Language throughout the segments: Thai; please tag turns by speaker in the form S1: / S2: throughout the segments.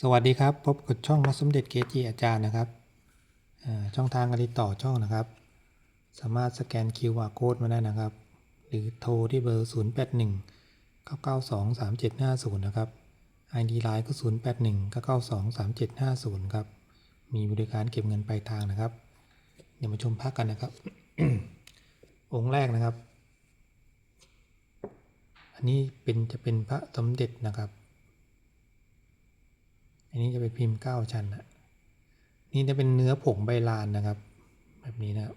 S1: สวัสดีครับ พบกับช่องมัสมเด็จเกจิอาจารย์นะครับช่องทางการติดต่อช่องนะครับ สามารถสแกน QR Code มาได้นะครับ หรือโทรที่เบอร์ 081 992 3750 นะครับ ID Line ก็ 081 992 3750 ครับ มีบริการเก็บเงินปลายทางนะครับ เดี๋ยวมาชมภาคกันนะครับ องค์แรกนะครับ อันนี้เป็นจะเป็นพระสมเด็จนะครับ อันนี้จะเป็นพิมพ์เก้าชั้นนะนี่จะเป็นเนื้อผงใบลานนะครับ แบบนี้นะครับ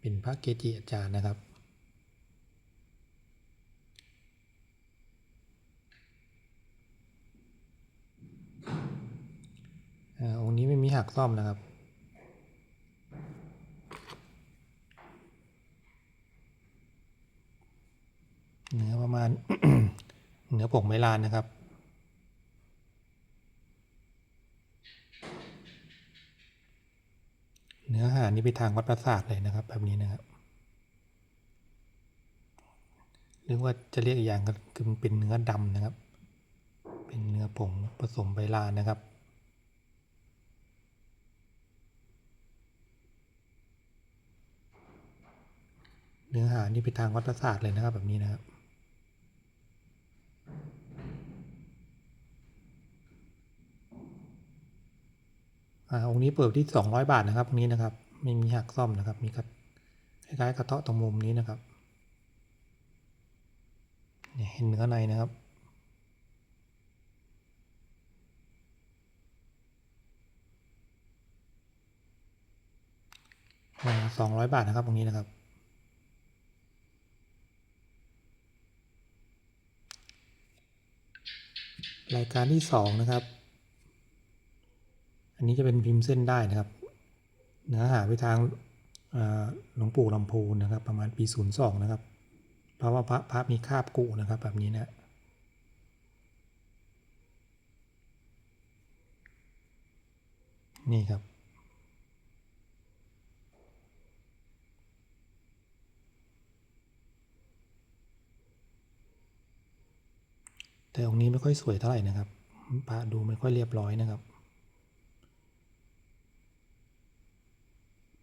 S1: เป็นพระเกจิอาจารย์นะครับอองค์นี้ไม่มีหักซ่อมนะครับเนื้อประมาณเนื้อผงใบลานนะครับ อหานี่ไปทางวัดประสาทเลยนะครับ แบบนี้นะครับหรือว่าจะเรียกอีกอย่างก็คือเป็นเนื้อดำนะครับ เป็นเนื้อผงผสมใบลานนะครับ เนื้อหานี่ไปทางวัดประสาทเลยนะครับแบบนี้นะครับ อ่าองค์นี้เปิดที่ 200 บาทนะครับองค์นี้นะครับ ไม่มีหักซ่อมนะครับ มีกระคล้ายๆกระเทาะตรงมุมนี้นะครับเนี่ยเห็นเนื้อในนะครับอ่า200บาทนะครับตรงนี้นะครับ รายการที่สองนะครับ อันนี้จะเป็นพิมพ์เส้นได้นะครับ เนื้อหาไปทางหลวงปู่ลำพูนนะครับ ประมาณปี02นะครับ เพราะว่าพระพระมีคาบกุนะครับแบบนี้นะนี่ครับแต่องค์นี้ไม่ค่อยสวยเท่าไหร่นะครับพระดูไม่ค่อยเรียบร้อยนะครับ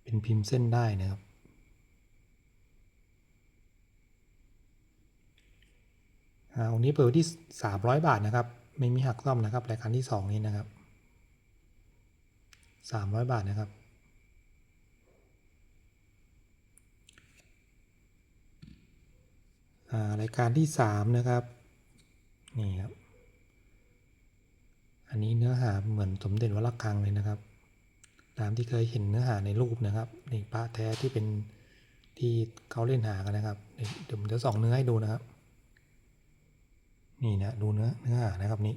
S1: เป็นพิมพ์เส้นได้นะครับอ่าองค์นี้เปิดที่ 300 บาทนะครับ ไม่มีหักซ่อมนะครับรายการที่ 2 นี้นะครับ 300 บาทนะครับรายการที่ 3 นะครับ นี่ครับ อันนี้เนื้อหาเหมือนสมเด็จวัดระฆังเลยนะครับ ตามที่เคยเห็นเนื้อหาในรูปนะครับนี่พระแท้ที่เป็นที่เขาเล่นหากันนะครับเดี๋ยวผมจะส่องเนื้อให้ดูนะครับ นี่นะดูเนื้อเนื้อหานะครับนี่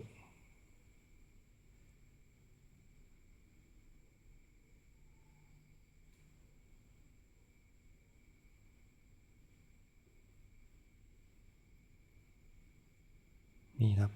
S1: นี่ครับ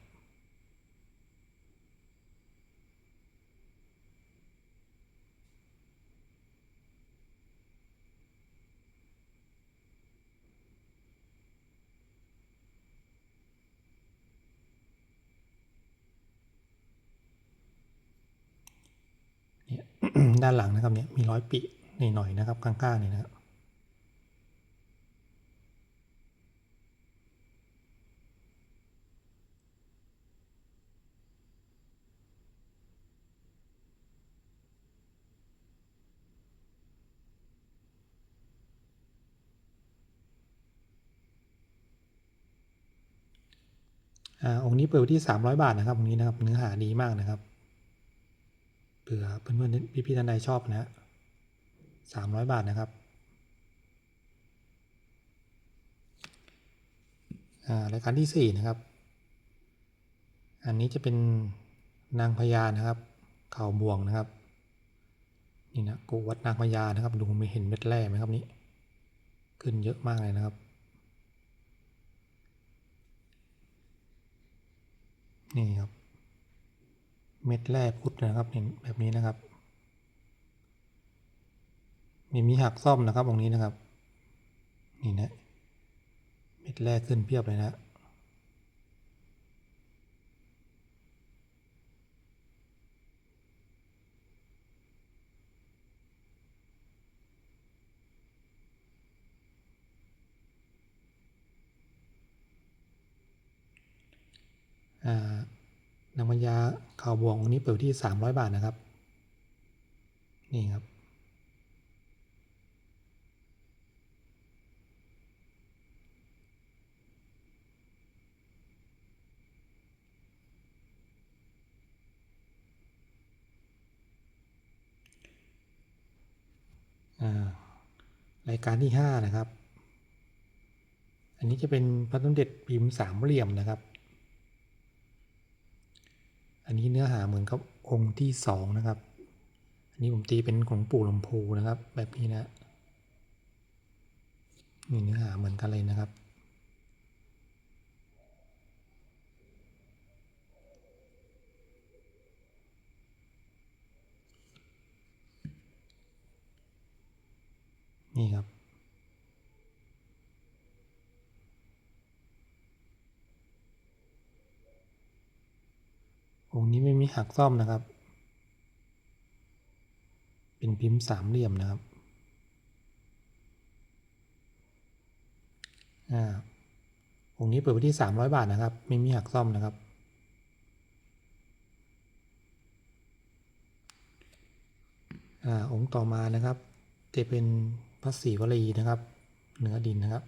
S1: เนี่ย ด้านหลังนะครับเนี่ยมีร้อยปิหน่อยๆนะครับข้างๆนี่นะครับอ่าองค์นี้เปิดที่ 300 บาทนะครับองค์นี้นะครับเนื้อหาดีมากนะครับ เผื่อเพื่อนๆพี่พี่ๆท่านใดชอบนะฮะ300บาทนะครับอ่ารายการที่ 4 นะครับ อันนี้จะเป็นนางพญานะครับ เข่าบ่วงนะครับ นี่นะกูวัดนางพญานะครับ ดูไม่เห็นเม็ดแร่ไหมครับนี่ ขึ้นเยอะมากเลยนะครับ นี่ครับ เม็ดแร่พุทธนะครับเห็นแบบนี้นะครับ มีมีหักซ่อมนะครับตรงนี้นะครับ นี่นะเม็ดแร่ขึ้นเพียบเลยนะอ่า นางพญาข่าวบวงองค์นี้เปิดที่ 300 บาทนะครับ นี่ครับอ่ารายการที่ 5 นะครับ อันนี้จะเป็นพระสมเด็จพิมพ์สามเหลี่ยมนะครับ อันนี้เนื้อหาเหมือนกับองค์ที่สองนะครับ อันนี้ผมตีเป็นของปู่ลำพูนะครับ แบบนี้นะมีเนื้อหาเหมือนกันเลยนะครับ นี่ครับ องค์นี้ไมีหักซ่อมนะครับ เป็นพิมพ์สามเหลี่ยมนะครับอ่าองค์นี้เปิดไว้ที่สามร้อยบาทนะครับ ไม่มีหักซ่อมนะครับ อ่า องค์ต่อมานะครับ จะเป็นพระศรีวลีนะครับ เนื้อดินนะครับ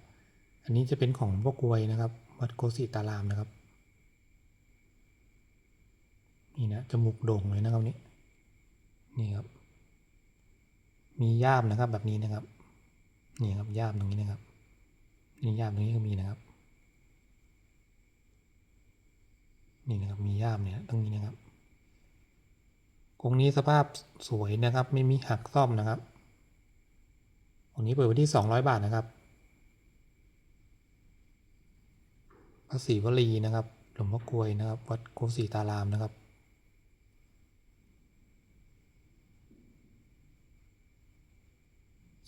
S1: อันนี้จะเป็นของพ่อกวยนะครับ วัดโกสิตารามนะครับ นี่นะจมูกโด่งเลยนะครับนี่นี่ครับ มีย่ามนะครับแบบนี้นะครับ นี่ครับย่ามตรงนี้นะครับ นี่ย่ามตรงนี้ก็มีนะครับ นี่นะครับมีย่ามเนี่ยตรงนี้นะครับองนี้สภาพสวยนะครับ ไม่มีหักซ่อมนะครับองนี้เปิดไว้ที่สองร้อยบาทนะครับพระศรีวลีนะครับหลวงพ่อกลวยนะครับ วัดโกสีตารามนะครับ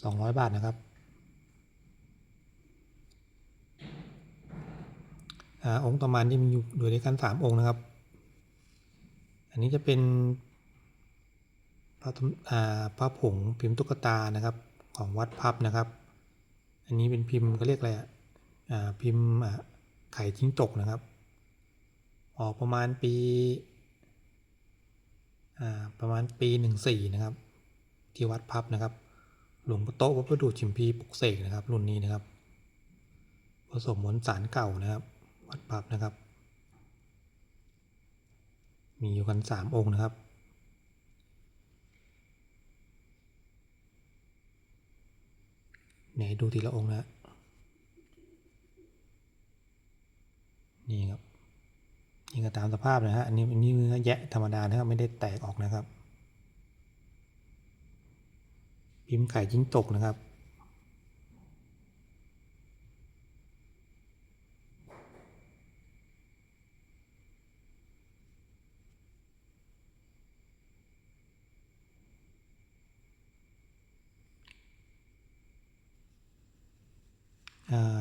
S1: สองร้อยบาทนะครับอองค์ต่อมาที่มีอยู่ด้วยกันสามองค์นะครับ อันนี้จะเป็นพระพระผงพิมพ์ตุ๊กตานะครับของวัดพับนะครับ อันนี้เป็นพิมพ์เขาเรียกอะไรอะพิมพ์ไข่จิ้งจกนะครับ ออกประมาณปีประมาณปีหนึ่งสี่นะครับ ที่วัดพับนะครับ หลวงพ่อโต๊ะวัดประดูชิมพีปลุกเสกนะครับ รุ่นนี้นะครับ ผสมมวลสารเก่านะครับ วัดพับนะครับ มีอยู่กันสามองค์นะครับไหนดูทีละองค์นะนี่ครับนี่ก็ตามสภาพนะฮะอันนี้อันนี้เนื้อแยะธรรมดานะครับไม่ได้แตกออกนะครับ พิมพ์ไข่จิ้งจกนะครับ อ่า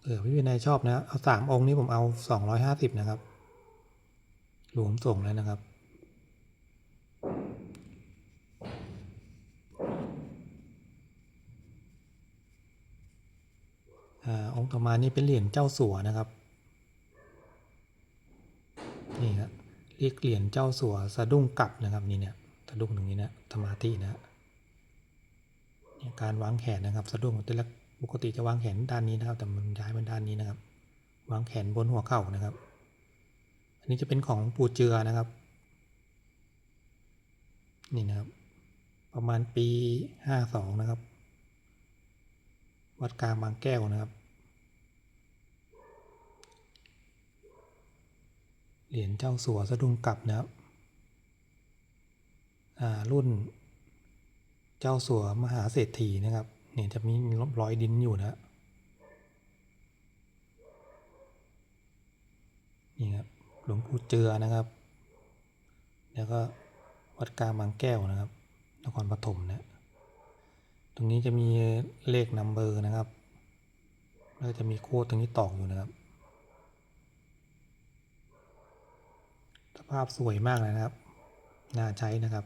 S1: เผื่อพี่วินัยชอบนะ เอาสามองค์นี้ผมเอาสองร้อยห้าสิบนะครับ รวมส่งแล้วนะครับ อ่า องค์ ต่อมานี่เป็นเหรียญเจ้าสัวนะครับ นี่ครับเรียกเหรียญเจ้าสัวสะดุ้งกลับนะครับนี่เนี่ยสะดุ้งตรงนี้นะธรรมาธินะนการวางแขนนะครับ สะดุ้งแต่ละปกติจะวางแขนด้านนี้นะครับ แต่มันย้ายมาด้านนี้นะครับ วางแขนบนหัวเข่านะครับ อันนี้จะเป็นของปูเจือนะครับ นี่นะครับ ประมาณปีห้าสองนะครับ วัดกลางบางแก้วนะครับ เหรียญเจ้าสัวสะดุ้งกลับนะครับอ่ารุ่นเจ้าสัวมหาเศรษฐีนะครับ เนี่ยจะมีร้อยดินอยู่นะนี่ครับหลวงปู่เจือนะครับ แล้วก็วัดกลางบางแก้วนะครับนครปฐมนะ ตรงนี้จะมีเลขนัมเบอร์นะครับ แล้วจะมีโค้ดตรงนี้ตอกอยู่นะครับ ส ภาพสวยมากเลยนะครับ น่าใช้นะครับ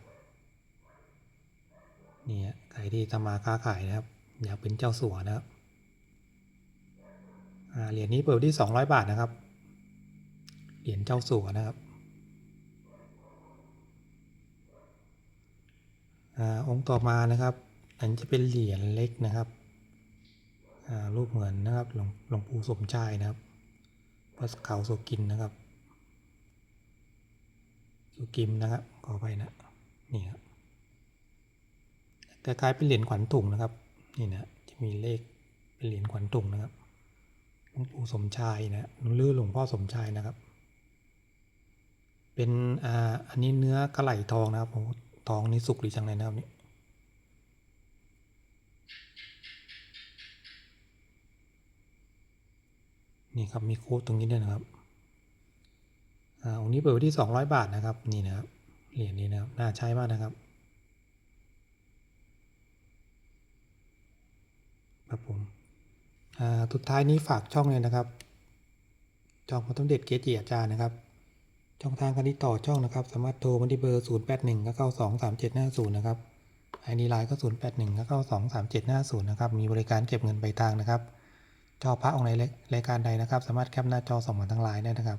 S1: นี่ฮะใครที่ทำมาค้าขายนะครับ อยากเป็นเจ้าสัวนะครับเหรียญนี้เปิดที่ 200 บาทนะครับ เหรียญเจ้าสัวนะครับอองค์ต่อมานะครับอันจะเป็นเหรียญเล็กนะครับอ่ารูปเหมือนนะครับหลวงหลวงปู่สมชายนะครับวัดเขาโสกินนะครับ สกิมนะครับขอไปนะนี่ครับคล้ายๆเป็นเหรียญขวัญถุงนะครับนี่นะจะมีเลขเป็นเหรียญขวัญถุงนะครับหลวงปู่สมชายนะหรือหลวงพ่อสมชายนะครับ เป็นอ่าอันนี้เนื้อกระไหลทองนะครับโอ้โหทองนี่สุกดีจังเลยนะครับนี่นี่ครับมีโค้ดตรงนี้ด้วยนะครับ องค์นี้เปิดไว้ที่สองร้อยบาทนะครับนี่นะครับเหรียญนี้นะครับน่าใช้มากนะครับครับผมอ่าสุดท้ายนี้ฝากช่องเลยนะครับช่องพระสมเด็จเกจิอาจารย์นะครับ ช่องทางการติดต่อช่องนะครับ สามารถโทรมาที่เบอร์ 0 8 1 9 9 2 3 7 5 0 นะครับไอดีไลน์ก็ 0 8 1 9 9 2 3 7 5 0 นะครับ มีบริการเก็บเงินปลายทางนะครับชอพระองค์ไหนรายการใดนะครับ สามารถแคปหน้าจอส่งมาทางไลน์ได้นะครับ